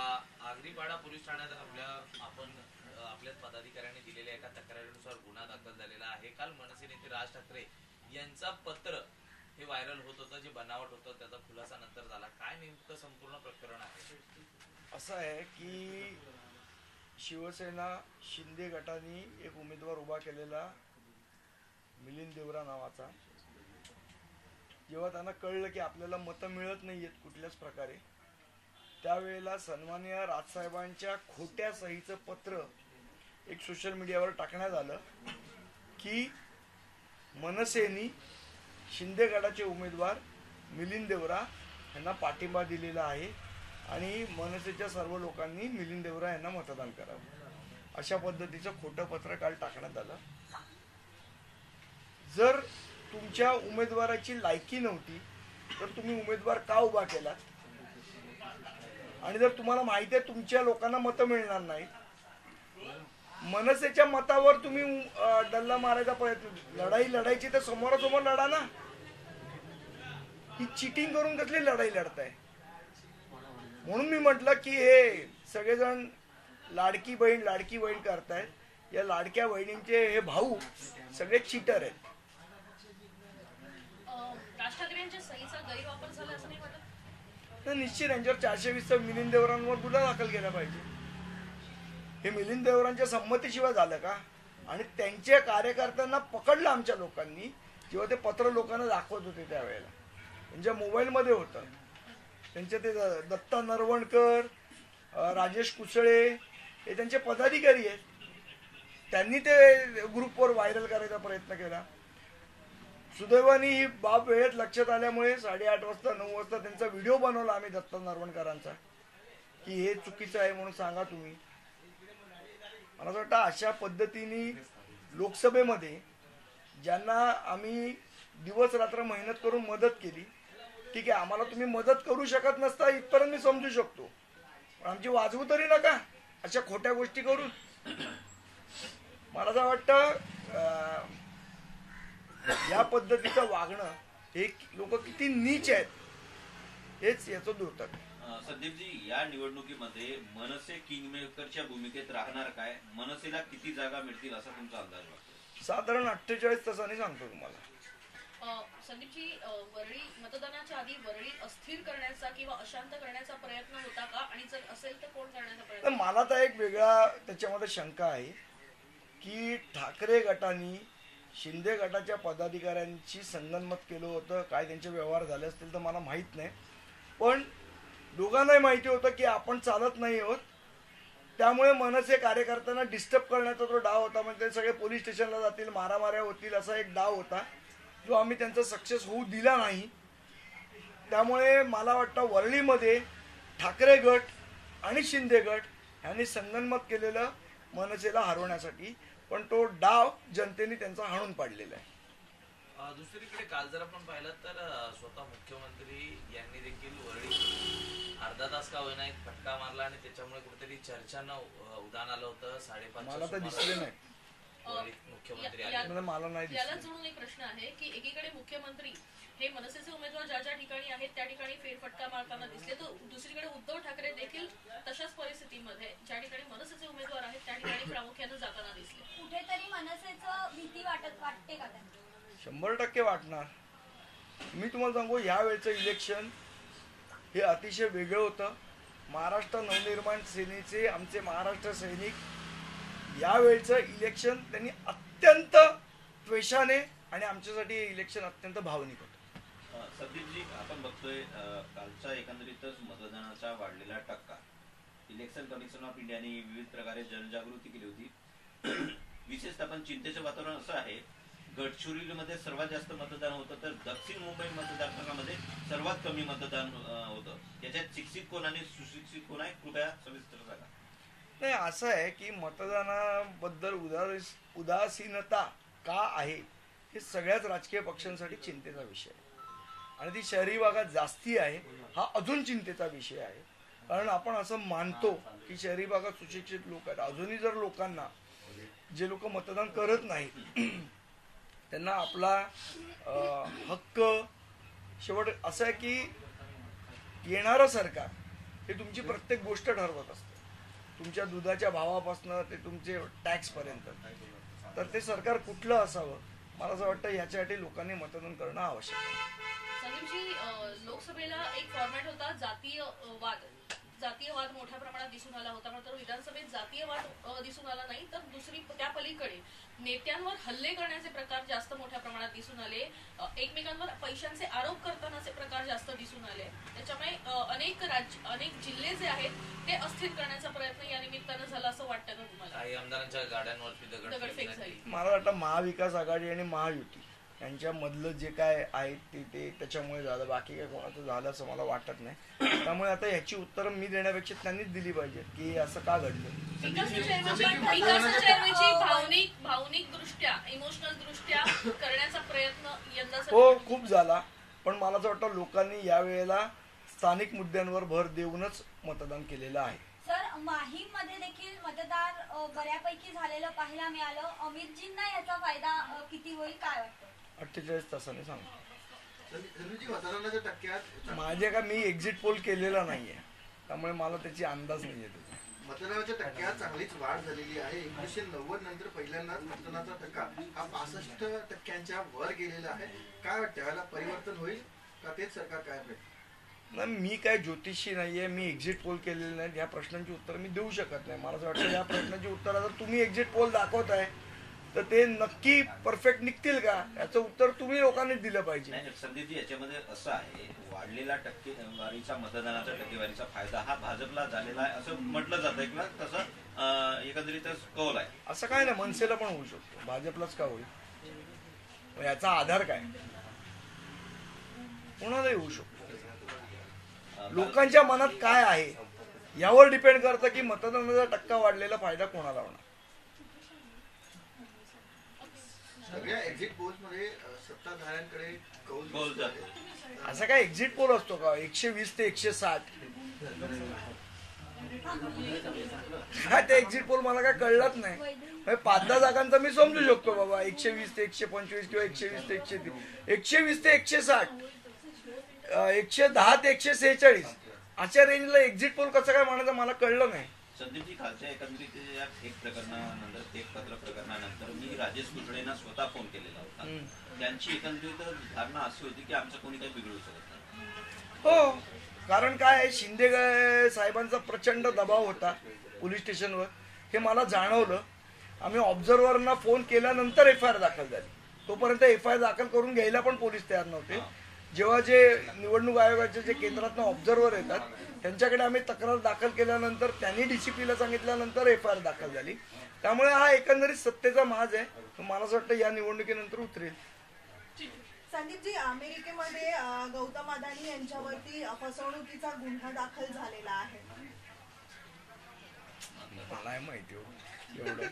Agripada police ठाण्यात आपल्या आपण आपल्या आपल्याच पदाधिकाऱ्यांनी दिलेल्या एका तक्रारीनुसार गुन्हा दाखल झालेला आहे. काल मनसे नेते राज ठाकरे यांचा पत्र हे व्हायरल होत होतं जे बनावट होतं त्याचा खुलासा नंतर झाला. काय नेमकं संपूर्ण प्रकरण आहे? असं आहे की शिवसेना शिंदे गटाने एक उमेदवार उभा केलेला मिलिंद देवरा नावाचा. जेव्हा त्यांना कळलं की आपल्याला मतं मिळत नाही आहेत कुठल्याच प्रकारे त्यावेळेला सन्मान्य राजसाहेबांच्या खोट्या सहीचं पत्र एक सोशल मीडियावर टाकण्यात आलं की मनसेनी शिंदे गटाचे उमेदवार मिलिंद देवरा यांना पाठिंबा दिलेला आहे आणि मनसेच्या सर्व लोकांनी मिलिंद देवरा यांना मतदान करावं. अशा पद्धतीचं खोटं पत्र काल टाकण्यात आलं. जर तुमच्या उमेदवाराची लायकी नव्हती तर तुम्ही उमेदवार का उभा केलात? आणि जर तुम्हाला माहिती आहे तुमच्या लोकांना मतं मिळणार नाही मनसेच्या मतावर तुम्ही डल्ला मारायचा प्रयत्न लढाई लढायची तर समोरासमोर लढा ना. ही चिटिंग करून कसली लढाई लढताय? म्हणून मी म्हटलं की हे सगळेजण लाडकी बहीण लाडकी बहीण करतायत. या लाडक्या बहिणींचे हे भाऊ सगळे चिटर आहेत. तर निश्चित यांच्यावर चारशे वीसचा मिलिंद देवरांवर गुन्हा दाखल केला पाहिजे. हे मिलिंद देवरांच्या संमतीशिवाय झालं का? आणि त्यांच्या कार्यकर्त्यांना पकडलं आमच्या लोकांनी जेव्हा ते पत्र लोकांना दाखवत होते त्यावेळेला. त्यांच्या मोबाईलमध्ये होतं. त्यांचे ते दत्ता नरवणकर राजेश कुसळे हे त्यांचे पदाधिकारी आहेत. त्यांनी ते ग्रुपवर व्हायरल करायचा प्रयत्न केला. सुदैवाने ही बाब वेळेत लक्षात आल्यामुळे साडेआठ वाजता नऊ वाजता त्यांचा व्हिडिओ बनवला आम्ही दत्ता नारवणकरांचा. की हे चुकीचं आहे म्हणून सांगा तुम्ही. मला असं वाटतं अशा पद्धतीने लोकसभेमध्ये ज्यांना आम्ही दिवस रात्र मेहनत करून मदत केली ठीक आहे आम्हाला तुम्ही मदत करू शकत नसता इथपर्यंत मी समजू शकतो. पण आमची वाजवू तरी नका अशा खोट्या गोष्टी करून. मला असं वाटतं या पद्धतीचं वागणं हे लोक किती नीच आहेत हेच याचं द्योतक. आहे. अं, संदीपजी या निवडणुकीमध्ये मनसे किंगमेकरच्या भूमिकेत राहणार काय? मनसेला किती जागा मिळतील असा तुमचा अंदाज वाटतो? साधारण अठ्ठेचाळीस तासांनी सांगतो तुम्हाला. संदीपजी वरळी मतदानाच्या आधी वरळी अस्थिर करण्याचा किंवा अशांत करण्याचा प्रयत्न होता का? आणि जर असेल तर कोण करण्याचा प्रयत्न? मला तर एक वेगळा त्याच्यामध्ये शंका आहे की ठाकरे गटाने शिंदे गटाच्या पदाधिकाऱ्यांशी संगनमत केलं होतं. काय त्यांचे व्यवहार झाले असतील तर मला माहीत नाही. पण दोघांनाही माहिती होतं की आपण चालत नाही आहोत. त्यामुळे मनसे कार्यकर्त्यांना डिस्टर्ब करण्याचा तो डाव होता म्हणजे ते सगळे पोलीस स्टेशनला जातील मारामाऱ्या होतील असा एक डाव होता जो आम्ही त्यांचा सक्सेस होऊ दिला नाही. त्यामुळे मला वाटतं वरळीमध्ये ठाकरे गट आणि शिंदे गट यांनी संगनमत केलेलं मनसेला हरवण्यासाठी पण तो डाव जनतेने त्यांचा हाणून पाडलेला आहे. दुसरीकडे काल जर आपण पाहिलं तर स्वतः मुख्यमंत्री यांनी देखील वरळी अर्धा तास का होईना एक फटका मारला आणि त्याच्यामुळे कुठेतरी चर्चांना उदान आलं होतं. साडेपाच मला तर दिसले नाही. मुख्यमंत्री आले. या- मला नाही याला दिसले जोडून एक प्रश्न आहे की एकीकडे मुख्यमंत्री हे मनसेचे उमेदवार ज्या ज्या ठिकाणी आहेत त्या ठिकाणी फेरफटका मारताना दिसले तर दुसरीकडे उद्धव ठाकरे देखील तशाच परिस्थितीमध्ये ज्या ठिकाणी मनसेचे उमेदवार आहेत त्या ठिकाणी प्रामुख्याने जाताना दिसले कुठेतरी मनसेचं भीती वाटत वाटते का त्यांना शंभर टक्के वाटणार. मी तुम्हाला सांगू ह्या वेळचं इलेक्शन हे अतिशय वेगळं होतं. महाराष्ट्र नवनिर्माण सेनेचे आमचे महाराष्ट्र सैनिक यावेळचं इलेक्शन त्यांनी अत्यंत त्वेषाने आणि आमच्यासाठी हे इलेक्शन अत्यंत भावनिक होतं. अं, संदीपजी आपण बघतोय कालच्या कालचा एकंदरीतच मतदानाचा वाढलेला टक्का. इलेक्शन कमिशन ऑफ इंडियाने विविध प्रकारे जनजागृती केली होती. विशेषतः पण चिंतेचं वातावरण असं आहे गडचिरोलीमध्ये सर्वात जास्त मतदान होतं तर दक्षिण मुंबई मतदारसंघामध्ये सर्वात कमी मतदान होतं. याच्यात शिक्षित कोण आणि सुशिक्षित कोण आहे कृपया सविस्तर सांगा. नाही असं आहे की मतदानाबद्दल उदास उदासीनता का आहे हे सगळ्याच राजकीय पक्षांसाठी चिंतेचा विषय आहे. आणि ती शहरी भागात जास्ती आहे हा अजून चिंतेचा विषय आहे. कारण आपण असं मानतो की शहरी भागात सुशिक्षित लोक आहेत. अजूनही जर लोकांना जे लोक मतदान करत नाहीत त्यांना आपला हक्क शेवट असं आहे की येणारं सरकार हे तुमची प्रत्येक गोष्ट ठरवत असते. तुमच्या दुधाच्या भावापासनं ते तुमचे टॅक्सपर्यंत तर ते सरकार कुठलं असावं? मला असं वाटतं याच्यासाठी लोकांनी मतदान करणं आवश्यक आहे. लोकसभेला एक फॉर्मॅट होता जातीय अं, वाद जातीय वाद मोठ्या प्रमाणात दिसून आला होता. मात्र विधानसभेत जातीय वाद अं, दिसून आला नाही तर दुसरी त्या पलीकडे नेत्यांवर हल्ले करण्याचे प्रकार जास्त मोठ्या प्रमाणात दिसून आले. एकमेकांवर पैशांचे आरोप करतानाचे प्रकार जास्त दिसून आले. त्याच्यामुळे अनेक राज्य अनेक जिल्हे जे आहेत ते अस्थिर करण्याचा प्रयत्न या निमित्तानं झाला असं वाटतं का तुम्हाला? काही आमदारांच्या गाड्यांवरती दगडफेक झाली. मला वाटतं महाविकास आघाडी आणि महायुती. यांच्यामधलं जे काय आहे ते ते त्याच्यामुळे झालं. बाकी काय कोणाचं झालं असं मला वाटत नाही. त्यामुळे आता ह्याची उत्तरं मी देण्यापेक्षा त्यांनीच दिली पाहिजेत की असं का घडलं? विकासाच्या ऐवजी विकासाच्या ऐवजी भावनिक भावनिक दृष्ट्या इमोशनल दृष्ट्या करण्याचा प्रयत्न यंदा हो खूप झाला. पण मला असं वाटतं लोकांनी यावेळेला स्थानिक मुद्द्यांवर भर देऊनच मतदान केलेलं आहे. सर माहीममध्ये देखील मतदार बऱ्यापैकी झालेलं पाहायला मिळालं. अमितजींना याचा फायदा किती होईल काय वाटतं? अठ्ठेचाळीस तासाने टक्क्यात माझे का मी एक्झिट पोल केलेला नाहीये. त्यामुळे मला त्याची अंदाज नाही येतो मतदानाच्या टक्क्यात चांगलीच वाढ झालेली आहे. एकोणीसशे नव्वद नंतर पहिल्यांदाच मतदानाचा टक्का हा पासष्ट टक्क्यांच्या वर गेलेला आहे. काय वाटतं याला परिवर्तन होईल का तेच सरकार काय नाही मी काय ज्योतिषी नाहीये मी एक्झिट पोल केलेले नाही या प्रश्नांची उत्तर मी देऊ शकत नाही. मला असं वाटतं या प्रश्नाची उत्तर जर तुम्ही एक्झिट पोल दाखवताय तर ते नक्की परफेक्ट निघतील का? याचं उत्तर तुम्ही लोकांनी दिलं पाहिजे. संदीपजी याच्यामध्ये असं आहे वाढलेला टक्केवारीचा मतदानाचा टक्केवारीचा फायदा हा भाजपला झालेला आहे असं म्हटलं जातं किंवा तसं अं, एकंदरीतच कौल आहे. असं काय नाही मनसेला पण होऊ शकतो. भाजपलाच का होईल? याचा आधार काय? कोणालाही होऊ शकतो. लोकांच्या मनात काय आहे? यावर डिपेंड करतं की मतदानाचा टक्का वाढलेला फायदा कोणाला होणार? सगळ्या एक्झिट पोल्समध्ये अ, सत्ताधाऱ्यांकडे कौल कौल दिसतो आहे. जातो असं काय एक्झिट पोल असतो का? एकशे वीस ते एकशे साठ. काय ते एक्झिट पोल मला काय कळलंच नाही. म्हणजे पाच दहा जागांचा मी समजू शकतो बाबा. एकशे वीस ते एकशे पंचवीस किंवा एकशे वीस ते एकशे तीस. एकशे वीस ते एकशे साठ. एकशे दहा ते एकशे सेहेचाळीस. अशा रेंजला एक्झिट पोल कसं काय म्हणायचं मला कळलं नाही. संदीपजी कालच्या एकंदरीत या एक प्रकरणानंतर एक पत्र प्रकरणानंतर मी राजेश स्वतः फोन केलेला होता. त्यांची एकंदरीत धारणा अशी होती की आमचं कोणी काही बिघडू शकत नाही. हो. कारण काय आहे, शिंदे साहेबांचा प्रचंड दबाव होता पोलीस स्टेशनवर. हे मला जाणवलं. आम्ही ऑब्झर्व्हरना फोन केल्यानंतर एफ आय आर दाखल झाली. तोपर्यंत एफ आय आर दाखल करून घ्यायला पण पोलीस तयार नव्हते. जेव्हा जे निवडणूक आयोगाचे जे केंद्रातनं ऑब्झर्व्हर येतात त्यांच्याकडे आम्ही तक्रार दाखल केल्यानंतर त्यांनी डीसीपीला सांगितल्यानंतर एफ आय आर दाखल झाली. त्यामुळे हा एकंदरीत सत्तेचा माज आहे. मला असं वाटतं या निवडणुकीनंतर उतरेल. संदीपजी अमेरिकेमध्ये गौतम अदानी यांच्यावरती फसवणुकीचा गुन्हा दाखल झालेला आहे. मला माहिती हो. एवढं.